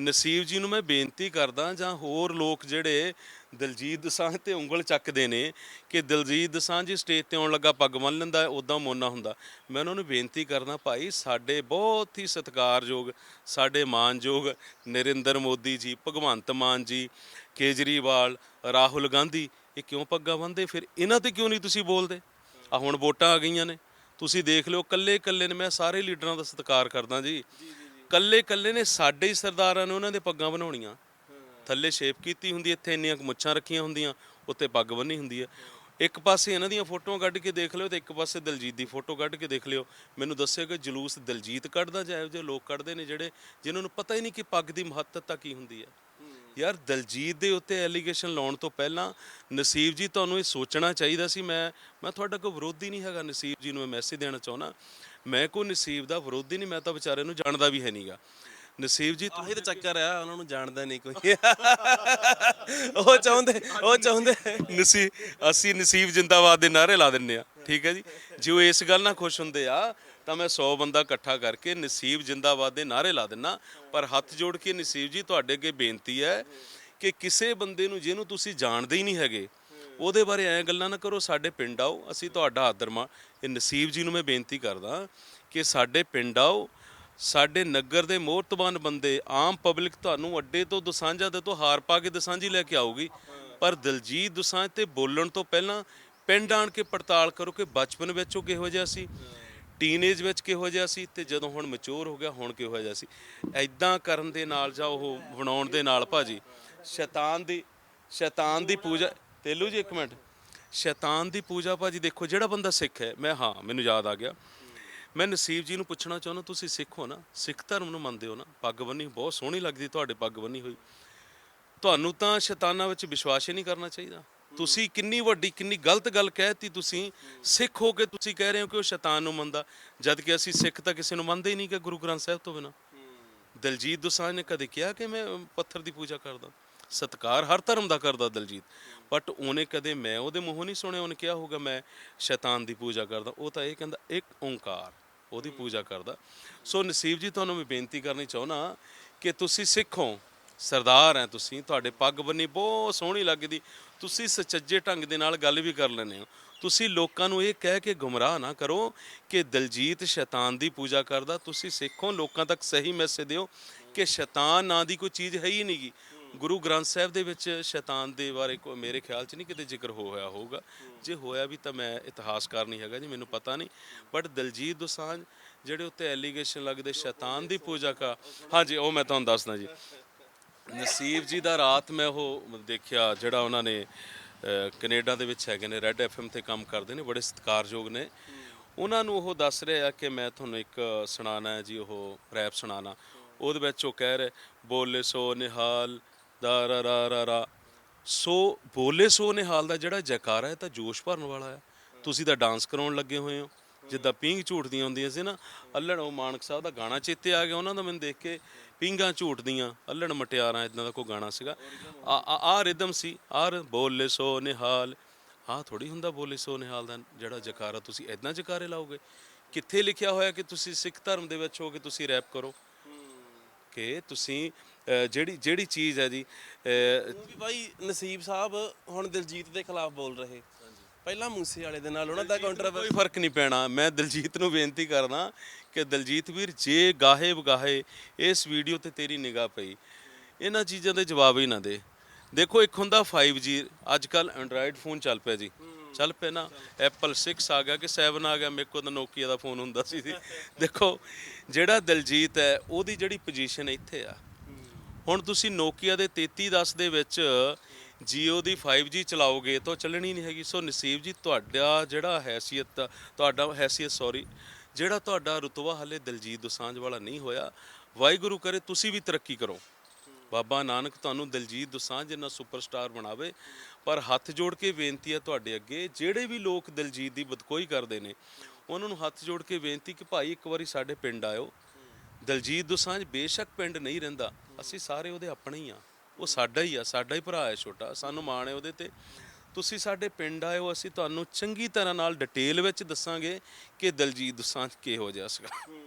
ਨਸੀਬ ਜੀ ਨੂੰ ਮੈਂ ਬੇਨਤੀ ਕਰਦਾ ਜਾਂ ਹੋਰ ਲੋਕ ਜਿਹੜੇ ਦਲਜੀਤ ਦਸਾਂਝ ਤੇ ਉਂਗਲ ਚੱਕਦੇ ਨੇ ਕਿ ਦਲਜੀਤ ਦਸਾਂਝ ਜੀ ਸਟੇਜ ਤੇ ਆਉਣ ਲੱਗਾ, ਪੱਗ ਬੰਨ ਲੈਂਦਾ ਉਦਾਂ ਮੋਨਾ ਹੁੰਦਾ। ਮੈਂ ਉਹਨਾਂ ਨੂੰ ਬੇਨਤੀ ਕਰਦਾ ਭਾਈ, ਸਾਡੇ ਬਹੁਤ ਹੀ ਸਤਿਕਾਰਯੋਗ, ਸਾਡੇ ਮਾਨਯੋਗ ਨਰਿੰਦਰ ਮੋਦੀ ਜੀ, ਭਗਵੰਤ ਮਾਨ ਜੀ, ਕੇਜਰੀਵਾਲ, ਰਾਹੁਲ ਗਾਂਧੀ, ਇਹ ਕਿਉਂ ਪੱਗਾਂ ਬੰਨਦੇ ਫਿਰ ਇਹਨਾਂ ਤੇ ਕਿਉਂ ਨਹੀਂ ਤੁਸੀਂ ਬੋਲਦੇ? ਆ ਹੁਣ ਵੋਟਾਂ ਆ ਗਈਆਂ ਨੇ। ਤੁਸੀਂ ਦੇਖ ਲਿਓ ਕੱਲੇ ਕੱਲੇ ਨੇ, ਮੈਂ ਸਾਰੇ ਲੀਡਰਾਂ ਦਾ ਸਤਿਕਾਰ ਕਰਦਾ ਜੀ। ਕੱਲੇ ਕੱਲੇ ਨੇ ਸਾਡੇ ਹੀ ਸਰਦਾਰਾਂ ਨੇ ਉਹਨਾਂ ਦੇ ਪੱਗਾਂ ਬਣਾਉਣੀਆਂ। ਥੱਲੇ ਸ਼ੇਪ ਕੀਤੀ ਹੁੰਦੀ ਇੱਥੇ ਇੰਨੀਆਂ ਕੁ ਮੁੱਛਾਂ ਰੱਖੀਆਂ ਹੁੰਦੀਆਂ ਉੱਤੇ ਪੱਗ ਬੰਨੀ ਹੁੰਦੀ ਹੈ। ਇੱਕ ਪਾਸੇ ਇਹਨਾਂ ਦੀਆਂ ਫੋਟੋਆਂ ਕੱਢ ਕੇ ਦੇਖ ਲਿਓ ਤੇ ਇੱਕ ਪਾਸੇ ਦਲਜੀਤ ਦੀ ਫੋਟੋ ਕੱਢ ਕੇ ਦੇਖ ਲਿਓ। ਮੈਨੂੰ ਦੱਸਿਓ ਕਿ ਜਲੂਸ ਦਲਜੀਤ ਕੱਢਦਾ ਜਾਂ ਇਹੋ ਜਿਹੇ ਲੋਕ ਕੱਢਦੇ ਨੇ ਜਿਹੜੇ, ਜਿਨ੍ਹਾਂ ਨੂੰ ਪਤਾ ਹੀ ਨਹੀਂ ਕਿ ਪੱਗ ਦੀ ਮਹੱਤਤਾ ਕੀ ਹੁੰਦੀ ਹੈ। ਯਾਰ ਦਲਜੀਤ ਦੇ ਉੱਤੇ ਐਲੀਗੇਸ਼ਨ ਲਾਉਣ ਤੋਂ ਪਹਿਲਾਂ ਨਸੀਬ ਜੀ ਤੁਹਾਨੂੰ ਇਹ ਸੋਚਣਾ ਚਾਹੀਦਾ ਸੀ ਮੈਂ ਮੈਂ ਤੁਹਾਡਾ ਕੋਈ ਵਿਰੋਧੀ ਨਹੀਂ ਹੈਗਾ ਨਸੀਬ ਜੀ ਨੂੰ ਮੈਂ ਮੈਸੇਜ ਦੇਣਾ ਚਾਹੁੰਦਾ। ਮੈਂ ਕੋਈ ਨਸੀਬ ਦਾ ਵਿਰੋਧੀ ਨਹੀਂ ਮੈਂ ਤਾਂ ਵਿਚਾਰੇ ਨੂੰ ਜਾਣਦਾ ਵੀ ਹੈ ਨਹੀਂਗਾ। ਨਸੀਬ ਜੀ ਆਹੀ ਤਾਂ ਚੱਕਰ ਆ ਉਹਨਾਂ ਨੂੰ ਜਾਣਦਾ ਨਹੀਂ ਕੋਈ। ਉਹ ਚਾਹੁੰਦੇ ਉਹ ਚਾਹੁੰਦੇ ਨਸੀਬ ਅਸੀਂ ਨਸੀਬ ਜਿੰਦਾਬਾਦ ਦੇ ਨਾਰੇ ਲਾ ਦਿੰਨੇ ਆ ਠੀਕ ਹੈ ਜੀ? ਜੇ ਉਹ ਇਸ ਗੱਲ ਨਾਲ ਖੁਸ਼ ਹੁੰਦੇ ਆ ਤਾਂ ਮੈਂ 100 ਬੰਦਾ ਇਕੱਠਾ ਕਰਕੇ ਨਸੀਬ ਜਿੰਦਾਬਾਦ ਦੇ ਨਾਰੇ ਲਾ ਦਿੰਨਾ। ਪਰ ਹੱਥ ਜੋੜ ਕੇ ਨਸੀਬ ਜੀ, ਤੁਹਾਡੇ ਅੱਗੇ ਬੇਨਤੀ ਹੈ ਕਿ ਕਿਸੇ ਬੰਦੇ ਨੂੰ ਜਿਹਨੂੰ ਤੁਸੀਂ ਜਾਣਦੇ ਹੀ ਨਹੀਂ ਹੈਗੇ, ਉਹਦੇ ਬਾਰੇ ਐਂ ਗੱਲਾਂ ਨਾ ਕਰੋ, ਸਾਡੇ ਪਿੰਡ ਆਓ, ਅਸੀਂ ਤੁਹਾਡਾ ਆਦਰ ਮਾਣ ਇਹ ਨਸੀਬ ਜੀ ਨੂੰ ਮੈਂ ਬੇਨਤੀ ਕਰਦਾ ਕਿ ਸਾਡੇ ਪਿੰਡ ਆਓ, ਸਾਡੇ ਨਗਰ ਦੇ ਮੋਹਤਬਾਨ ਬੰਦੇ, ਆਮ ਪਬਲਿਕ ਤੁਹਾਨੂੰ ਅੱਡੇ ਤੋਂ ਦਸਾਂਝਾ ਦੇ ਤੋਂ ਹਾਰ ਪਾ ਕੇ ਦਸਾਂਝੀ ਲੈ ਕੇ ਆਊਗੀ। ਪਰ ਦਲਜੀਤ ਦਸਾਂਝ ਤੇ ਬੋਲਣ ਤੋਂ ਪਹਿਲਾਂ ਪਿੰਡ ਆਣ ਕੇ ਪੜਤਾਲ ਕਰੋ ਕਿ ਬਚਪਨ ਵਿੱਚ ਉਹ ਕਿਹੋ ਜਿਹਾ ਸੀ। ਟੀਨੇਜ ਵਿੱਚ ਕਿਹੋ ਜਿਹਾ ਸੀ ਤੇ ਜਦੋਂ ਹੁਣ ਮੈਚੁਰ ਹੋ ਗਿਆ ਹੁਣ ਕਿਹੋ ਜਿਹਾ ਸੀ? ਐਦਾਂ ਕਰਨ ਦੇ ਨਾਲ ਜਾਂ ਉਹ ਬਣਾਉਣ ਦੇ ਨਾਲ ਭਾਜੀ, ਸ਼ੈਤਾਨ ਦੀ ਸ਼ੈਤਾਨ ਦੀ ਪੂਜਾ, ਤੇਲੂ ਜੀ ਇੱਕ ਮਿੰਟ। ਸ਼ੈਤਾਨ ਦੀ ਪੂਜਾ ਭਾਜੀ ਦੇਖੋ ਜਿਹੜਾ ਬੰਦਾ ਸਿੱਖ ਹੈ, ਮੈਂ ਹਾਂ, ਮੈਨੂੰ ਯਾਦ ਆ ਗਿਆ। ਮੈਂ ਨਸੀਬ ਜੀ ਨੂੰ ਪੁੱਛਣਾ ਚਾਹੁੰਦਾ, ਤੁਸੀਂ ਸਿੱਖ ਹੋ ਨਾ, ਸਿੱਖ ਧਰਮ ਨੂੰ ਮੰਨਦੇ ਹੋ ਨਾ, ਪੱਗ ਬੰਨੀ, ਬਹੁਤ ਸੋਹਣੀ ਲੱਗਦੀ ਤੁਹਾਡੇ ਪੱਗ ਬੰਨੀ ਹੋਈ। ਤੁਹਾਨੂੰ ਤਾਂ ਸ਼ੈਤਾਨਾਂ ਵਿੱਚ ਵਿਸ਼ਵਾਸ ਹੀ ਨਹੀਂ ਕਰਨਾ ਚਾਹੀਦਾ। ਤੁਸੀਂ ਕਿੰਨੀ ਵੱਡੀ, ਕਿੰਨੀ ਗਲਤ ਗੱਲ ਕਹਿਤੀ ਤੁਸੀਂ, ਸਿੱਖ ਹੋ ਕੇ ਤੁਸੀਂ ਕਹਿ ਰਹੇ ਹੋ ਕਿ ਉਹ ਸ਼ੈਤਾਨ ਨੂੰ ਮੰਨਦਾ। ਜਦ ਕਿ ਅਸੀਂ ਸਿੱਖ ਤਾਂ ਕਿਸੇ ਨੂੰ ਮੰਨਦੇ ਹੀ ਨਹੀਂ ਕਿ ਗੁਰੂ ਗ੍ਰੰਥ ਸਾਹਿਬ ਤੋਂ ਬਿਨਾ। ਦਲਜੀਤ ਦੋਸਾਂਝ ਨੇ ਕਦੇ ਕਿਹਾ ਕਿ ਮੈਂ ਪੱਥਰ ਦੀ ਪੂਜਾ ਕਰਦਾ? ਸਤਕਾਰ ਹਰ ਧਰਮ ਦਾ ਕਰਦਾ ਦਲਜੀਤ। ਬਟ ਉਹਨੇ ਕਦੇ ਮੈਂ ਉਹਦੇ ਮੂੰਹੋਂ ਨਹੀਂ ਸੁਣਿਆ, ਉਹਨੇ ਕਿਹਾ ਹੋਊਗਾ ਮੈਂ ਸ਼ੈਤਾਨ ਦੀ ਪੂਜਾ ਕਰਦਾ। ਉਹ ਤਾਂ ਇਹ ਕਹਿੰਦਾ, ਇੱਕ ਓੰਕਾਰ, ਉਹਦੀ ਪੂਜਾ ਕਰਦਾ। ਸੋ ਨਸੀਬ ਜੀ, ਤੁਹਾਨੂੰ ਮੈਂ ਬੇਨਤੀ ਕਰਨੀ ਚਾਹੁੰਦਾ ਕਿ ਤੁਸੀਂ ਸਿੱਖ ਹੋ। ਸਰਦਾਰ ਹੈ ਤੁਸੀਂ, ਤੁਹਾਡੇ ਪੱਗ ਬੰਨੀ ਬਹੁਤ ਸੋਹਣੀ ਲੱਗਦੀ। ਤੁਸੀਂ ਸੱਚੇ ਢੰਗ ਦੇ ਨਾਲ ਗੱਲ ਵੀ ਕਰ ਲੈਂਦੇ ਹੋ। ਤੁਸੀਂ ਲੋਕਾਂ ਨੂੰ ਇਹ ਕਹਿ ਕੇ ਗੁੰਮਰਾਹ ਨਾ ਕਰੋ ਕਿ ਦਲਜੀਤ ਸ਼ੈਤਾਨ ਦੀ ਪੂਜਾ ਕਰਦਾ। ਤੁਸੀਂ ਸਿੱਖੋ, ਲੋਕਾਂ ਤੱਕ ਸਹੀ ਮੈਸੇਜ ਦਿਓ ਕਿ ਸ਼ੈਤਾਨ ਨਾਂ ਦੀ ਕੋਈ ਚੀਜ਼ ਹੈ ਹੀ ਨਹੀਂਗੀ ਗੁਰੂ ਗ੍ਰੰਥ ਸਾਹਿਬ ਦੇ ਵਿੱਚ ਸ਼ੈਤਾਨ ਦੇ ਬਾਰੇ ਕੋ ਮੇਰੇ ਖਿਆਲ 'ਚ ਨਹੀਂ ਕਿਤੇ ਜ਼ਿਕਰ ਹੋਇਆ ਹੋਊਗਾ। ਜੇ ਹੋਇਆ ਵੀ ਤਾਂ ਮੈਂ ਇਤਿਹਾਸਕਾਰ ਨਹੀਂ ਹੈਗਾ ਜੀ, ਮੈਨੂੰ ਪਤਾ ਨਹੀਂ। ਬਟ ਦਲਜੀਤ ਦੋਸਾਂਝ ਜਿਹੜੇ ਉੱਤੇ ਐਲੀਗੇਸ਼ਨ ਲੱਗਦੇ, ਸ਼ੈਤਾਨ ਦੀ ਪੂਜਾ ਕਾ ਹਾਂਜੀ, ਉਹ ਮੈਂ ਤੁਹਾਨੂੰ ਦੱਸਦਾ ਜੀ। ਨਸੀਬ ਜੀ ਦਾ ਰਾਤ ਮੈਂ ਉਹ ਦੇਖਿਆ ਜਿਹੜਾ ਉਹਨਾਂ ਨੇ ਅਹ, ਕੈਨੇਡਾ ਦੇ ਵਿੱਚ ਹੈਗੇ ਨੇ ਰੈੱਡ ਐਫਐਮ ਤੇ ਕੰਮ ਕਰਦੇ ਨੇ ਬੜੇ ਸਤਿਕਾਰਯੋਗ ਨੇ। ਉਹਨਾਂ ਨੂੰ ਉਹ ਦੱਸ ਰਿਹਾ ਕਿ ਮੈਂ ਤੁਹਾਨੂੰ ਇੱਕ ਸੁਣਾਣਾ ਹੈ ਜੀ ਉਹ ਰੈਪ ਸੁਣਾਣਾ ਉਹਦੇ ਵਿੱਚ ਉਹ ਕਹਿ ਰਹੇ ਬੋਲੇ ਸੋ ਨਿਹਾਲ ਦਾ ਰਾ ਰਾ ਰਾ ਰਾ। ਸੋ ਬੋਲੇ ਸੋ ਨਿਹਾਲ ਦਾ ਜਿਹੜਾ ਜੈਕਾਰਾ ਹੈ ਤਾਂ ਜੋਸ਼ ਭਰਨ ਵਾਲਾ ਹੈ। ਤੁਸੀਂ ਤਾਂ ਡਾਂਸ ਕਰਾਉਣ ਲੱਗੇ ਹੋਏ ਹੋ। ਜਿੱਦਾਂ ਪੀਂਘ ਝੂਟਦੀਆਂ ਹੁੰਦੀਆਂ ਸੀ ਨਾ ਅੱਲੜ ਉਹ ਮਾਨਕ ਸਾਹਿਬ ਦਾ ਗਾਣਾ ਚੇਤੇ ਆ ਗਿਆ ਉਹਨਾਂ ਦਾ ਮੈਨੂੰ ਦੇਖ ਕੇ ਪੀਂਘਾਂ ਝੂਟਦੀਆਂ ਅੱਲੜ ਮਟਿਆਰਾਂ ਇਦਾਂ ਦਾ ਕੋਈ ਗਾਣਾ ਸੀਗਾ। ਆ ਆ- ਰਿਦਮ ਸੀ ਆਰ ਬੋਲੇ ਸੋ ਨਿਹਾਲ ਆ ਥੋੜੀ ਹੁੰਦਾ ਬੋਲੇ ਸੋ ਨਿਹਾਲ ਦਾ ਜਿਹੜਾ ਜਕਾਰਾ ਤੁਸੀਂ ਇਦਾਂ ਜਕਾਰੇ ਲਾਓਗੇ? ਕਿੱਥੇ ਲਿਖਿਆ ਹੋਇਆ ਕਿ ਤੁਸੀਂ ਸਿੱਖ ਧਰਮ ਦੇ ਵਿੱਚ ਹੋ ਕੇ ਤੁਸੀਂ ਰੈਪ ਕਰੋ? ਕਿ ਤੁਸੀਂ ਜਿਹੜੀ ਜਿਹੜੀ ਚੀਜ਼ ਹੈ ਜੀ ਅਹ, ਵੀ ਭਾਈ ਨਸੀਬ ਸਾਹਿਬ ਹੁਣ ਦਿਲਜੀਤ ਦੇ ਖਿਲਾਫ ਬੋਲ ਰਹੇ। ਪਹਿਲਾਂ ਮੂਸੇ ਵਾਲੇ ਦੇ ਨਾਲ ਉਹਨਾਂ ਦਾ ਕਾਊਂਟਰ ਕੋਈ ਫ਼ਰਕ ਨਹੀਂ ਪੈਣਾ। ਮੈਂ ਦਲਜੀਤ ਨੂੰ ਬੇਨਤੀ ਕਰਦਾ ਕਿ ਦਲਜੀਤ ਵੀਰ ਜੇ ਗਾਹੇ ਬਗਾਹੇ ਇਸ ਵੀਡੀਓ ਤੇ ਤੇਰੀ ਨਿਗਾਹ ਪਈ ਇਹਨਾਂ ਚੀਜ਼ਾਂ ਦੇ ਜਵਾਬ ਹੀ ਨਾ ਦੇ। ਦੇਖੋ ਇੱਕ ਹੁੰਦਾ 5G ਅੱਜ ਕੱਲ ਐਂਡਰਾਇਡ ਫੋਨ ਚੱਲ ਪਿਆ ਜੀ। ਚੱਲ ਪਿਆ ਨਾ। ਐਪਲ 6 ਆ ਗਿਆ ਕਿ 7 ਆ ਗਿਆ ਮੇਰੇ ਕੋਲ ਤਾਂ ਨੋਕੀਆ ਦਾ ਫੋਨ ਹੁੰਦਾ ਸੀ ਜੀ। ਦੇਖੋ ਜਿਹੜਾ ਦਲਜੀਤ ਹੈ ਉਹਦੀ ਜਿਹੜੀ ਪੋਜੀਸ਼ਨ ਇੱਥੇ ਆ। ਹੁਣ ਤੁਸੀਂ ਨੋਕੀਆ ਦੇ 3310 ਦੇ ਵਿੱਚ ਜੀਓ ਦੀ 5G ਚਲਾਓਗੇ ਤਾਂ ਉਹ ਚੱਲਣੀ ਨਹੀਂ ਹੈਗੀ। ਸੋ ਨਸੀਬ ਜੀ, ਤੁਹਾਡਾ ਜਿਹੜਾ ਹੈਸੀਅਤ, ਤੁਹਾਡਾ ਹੈਸੀਅਤ ਸੌਰੀ ਜਿਹੜਾ ਤੁਹਾਡਾ ਰੁਤਬਾ ਹਲੇ ਦਲਜੀਤ ਦੋਸਾਂਝ ਵਾਲਾ ਨਹੀਂ ਹੋਇਆ, ਵਾਹਿਗੁਰੂ ਕਰੇ ਤੁਸੀਂ ਵੀ ਤਰੱਕੀ ਕਰੋ। ਬਾਬਾ ਨਾਨਕ ਤੁਹਾਨੂੰ ਦਲਜੀਤ ਦੋਸਾਂਝ ਜਿੰਨਾ ਸੁਪਰਸਟਾਰ ਬਣਾਵੇ, ਪਰ ਹੱਥ ਜੋੜ ਕੇ ਬੇਨਤੀ ਹੈ ਤੁਹਾਡੇ ਅੱਗੇ, ਜਿਹੜੇ ਵੀ ਲੋਕ ਦਲਜੀਤ ਦੀ ਬਦਕੋਈ ਕਰਦੇ ਨੇ, ਉਹਨਾਂ ਨੂੰ ਹੱਥ ਜੋੜ ਕੇ ਬੇਨਤੀ ਕਿ ਭਾਈ ਇੱਕ ਵਾਰੀ ਸਾਡੇ ਪਿੰਡ ਆਇਓ। ਦਲਜੀਤ ਦੋਸਾਂਝ ਬੇਸ਼ੱਕ ਪਿੰਡ ਨਹੀਂ ਰਹਿੰਦਾ, ਅਸੀਂ ਸਾਰੇ ਉਹਦੇ ਆਪਣੇ ਹੀ ਆ ਉਹ ਸਾਡਾ ਹੀ ਆ, ਸਾਡਾ ਹੀ ਭਰਾ ਹੈ ਛੋਟਾ, ਸਾਨੂੰ ਮਾਣ ਹੈ ਉਹਦੇ ਤੇ। ਤੁਸੀਂ ਸਾਡੇ ਪਿੰਡ ਆਇਓ, ਅਸੀਂ ਤੁਹਾਨੂੰ ਚੰਗੀ ਤਰ੍ਹਾਂ ਨਾਲ ਡਿਟੇਲ ਵਿੱਚ ਦੱਸਾਂਗੇ ਕਿ ਦਲਜੀਤ ਦੋਸਾਂਝ ਕਿਹੋ ਜਿਹਾ ਸੀਗਾ।